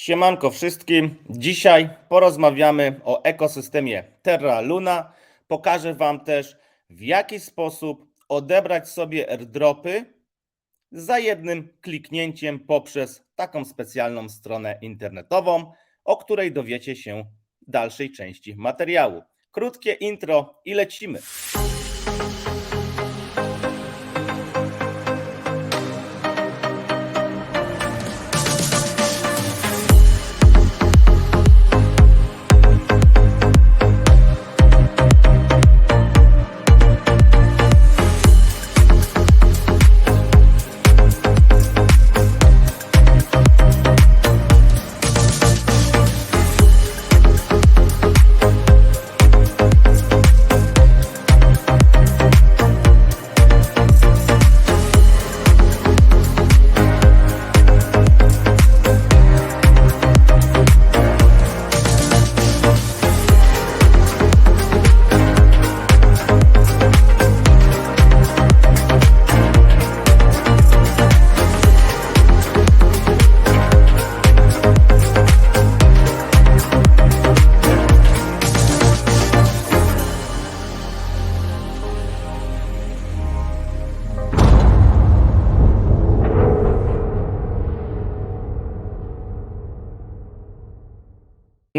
Siemanko wszystkim. Dzisiaj porozmawiamy o ekosystemie Terra Luna. Pokażę Wam też, w jaki sposób odebrać sobie airdropy za jednym kliknięciem poprzez taką specjalną stronę internetową, o której dowiecie się w dalszej części materiału. Krótkie intro i lecimy.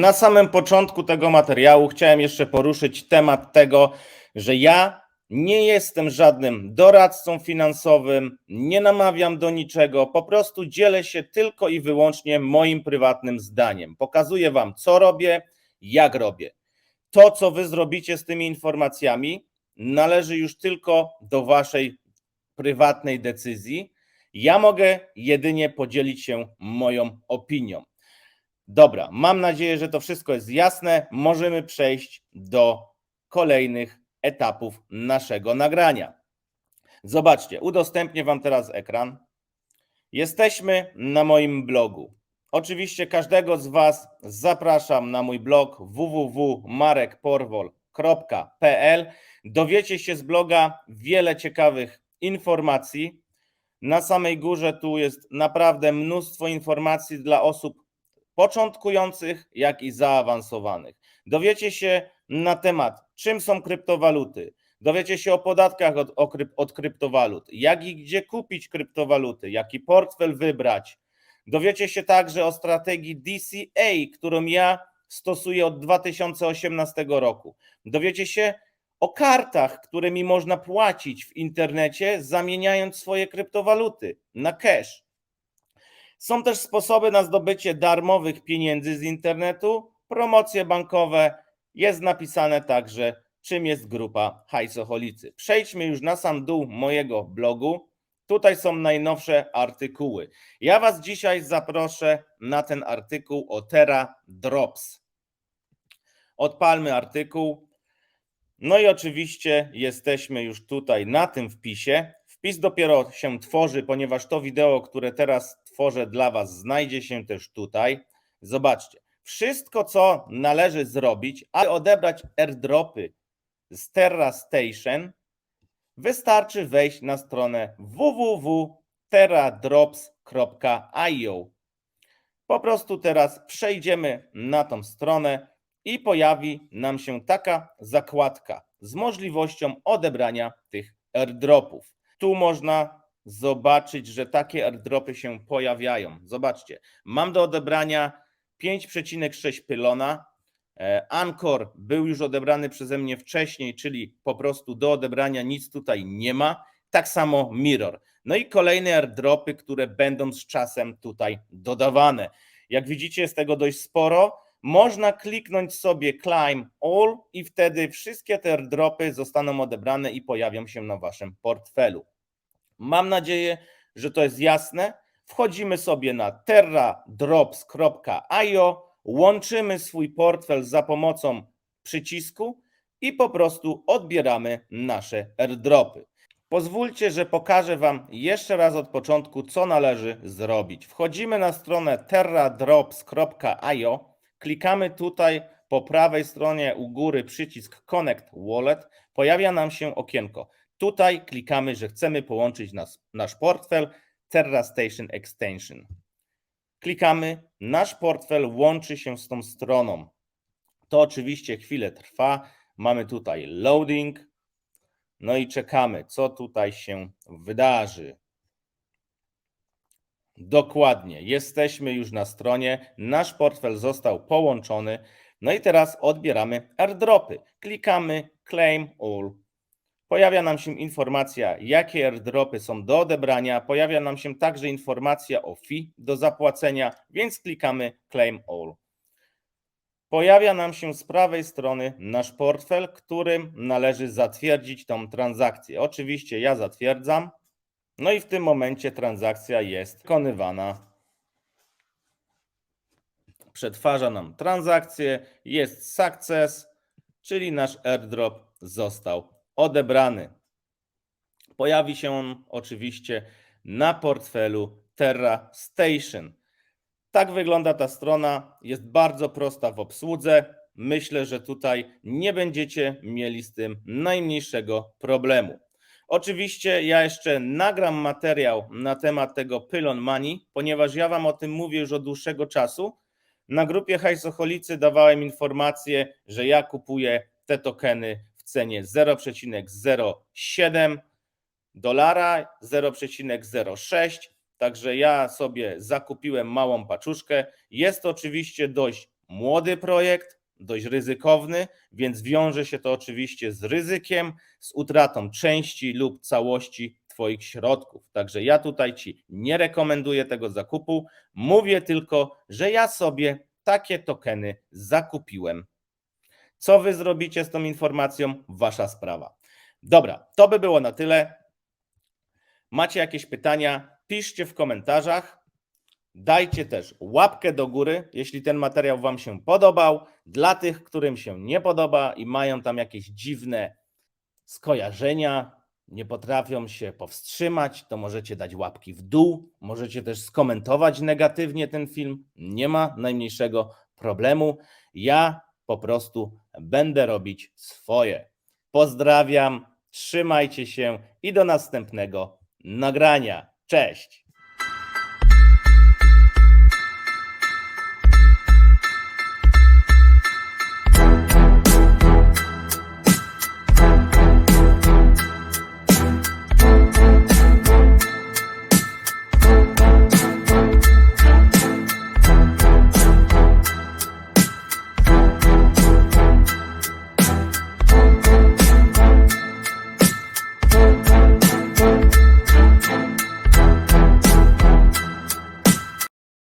Na samym początku tego materiału chciałem jeszcze poruszyć temat tego, że ja nie jestem żadnym doradcą finansowym, nie namawiam do niczego, po prostu dzielę się tylko i wyłącznie moim prywatnym zdaniem. Pokazuję Wam, co robię, jak robię. To, co Wy zrobicie z tymi informacjami, należy już tylko do Waszej prywatnej decyzji. Ja mogę jedynie podzielić się moją opinią. Dobra, mam nadzieję, że to wszystko jest jasne. Możemy przejść do kolejnych etapów naszego nagrania. Zobaczcie, udostępnię Wam teraz ekran. Jesteśmy na moim blogu. Oczywiście każdego z Was zapraszam na mój blog www.marekporwol.pl. Dowiecie się z bloga wiele ciekawych informacji. Na samej górze tu jest naprawdę mnóstwo informacji dla osób początkujących, jak i zaawansowanych. Dowiecie się na temat, czym są kryptowaluty. Dowiecie się o podatkach od, o kryp, od kryptowalut, jak i gdzie kupić kryptowaluty, jaki portfel wybrać. Dowiecie się także o strategii DCA, którą ja stosuję od 2018 roku. Dowiecie się o kartach, którymi można płacić w internecie, zamieniając swoje kryptowaluty na cash. Są też sposoby na zdobycie darmowych pieniędzy z internetu, promocje bankowe. Jest napisane także, czym jest grupa hajsoholicy. Przejdźmy już na sam dół mojego blogu. Tutaj są najnowsze artykuły. Ja Was dzisiaj zaproszę na ten artykuł o Terra Drops. Odpalmy artykuł. No i oczywiście jesteśmy już tutaj na tym wpisie. Wpis dopiero się tworzy, ponieważ to wideo, które teraz tworzę dla Was, znajdzie się też tutaj. Zobaczcie, wszystko, co należy zrobić, aby odebrać airdropy z Terra Station, wystarczy wejść na stronę www.terradrops.io. Po prostu teraz przejdziemy na tą stronę i pojawi nam się taka zakładka z możliwością odebrania tych airdropów. Tu można zobaczyć, że takie airdropy się pojawiają. Zobaczcie, mam do odebrania 5,6 pylona. E, Anchor był już odebrany przeze mnie wcześniej, czyli po prostu do odebrania nic tutaj nie ma. Tak samo Mirror. No i kolejne airdropy, które będą z czasem tutaj dodawane. Jak widzicie, jest tego dość sporo. Można kliknąć sobie Climb All i wtedy wszystkie te airdropy zostaną odebrane i pojawią się na waszym portfelu. Mam nadzieję, że to jest jasne. Wchodzimy sobie na terradrops.io, łączymy swój portfel za pomocą przycisku i po prostu odbieramy nasze airdropy. Pozwólcie, że pokażę Wam jeszcze raz od początku, co należy zrobić. Wchodzimy na stronę terradrops.io, klikamy tutaj po prawej stronie u góry przycisk Connect Wallet, pojawia nam się okienko. Tutaj klikamy, że chcemy połączyć nas, nasz portfel Terra Station Extension. Klikamy, nasz portfel łączy się z tą stroną. To oczywiście chwilę trwa. Mamy tutaj loading. No i czekamy, co tutaj się wydarzy. Dokładnie, jesteśmy już na stronie. Nasz portfel został połączony. No i teraz odbieramy airdropy. Klikamy Claim All. Pojawia nam się informacja, jakie airdropy są do odebrania. Pojawia nam się także informacja o fee do zapłacenia, więc klikamy Claim All. Pojawia nam się z prawej strony nasz portfel, którym należy zatwierdzić tą transakcję. Oczywiście ja zatwierdzam. No i w tym momencie transakcja jest wykonywana. Przetwarza nam transakcję, jest success, czyli nasz airdrop został odebrany. Pojawi się on oczywiście na portfelu Terra Station. Tak wygląda ta strona. Jest bardzo prosta w obsłudze. Myślę, że tutaj nie będziecie mieli z tym najmniejszego problemu. Oczywiście ja jeszcze nagram materiał na temat tego Pylon Money, ponieważ ja Wam o tym mówię już od dłuższego czasu. Na grupie Hajsocholicy dawałem informację, że ja kupuję te tokeny cenie 0,07 dolara, 0,06. Także ja sobie zakupiłem małą paczuszkę. Jest to oczywiście dość młody projekt, dość ryzykowny, więc wiąże się to oczywiście z ryzykiem, z utratą części lub całości Twoich środków. Także ja tutaj Ci nie rekomenduję tego zakupu. Mówię tylko, że ja sobie takie tokeny zakupiłem. Co Wy zrobicie z tą informacją? Wasza sprawa. Dobra, to by było na tyle. Macie jakieś pytania? Piszcie w komentarzach. Dajcie też łapkę do góry, jeśli ten materiał Wam się podobał. Dla tych, którym się nie podoba i mają tam jakieś dziwne skojarzenia, nie potrafią się powstrzymać, to możecie dać łapki w dół. Możecie też skomentować negatywnie ten film. Nie ma najmniejszego problemu. Ja po prostu będę robić swoje. Pozdrawiam, trzymajcie się i do następnego nagrania. Cześć!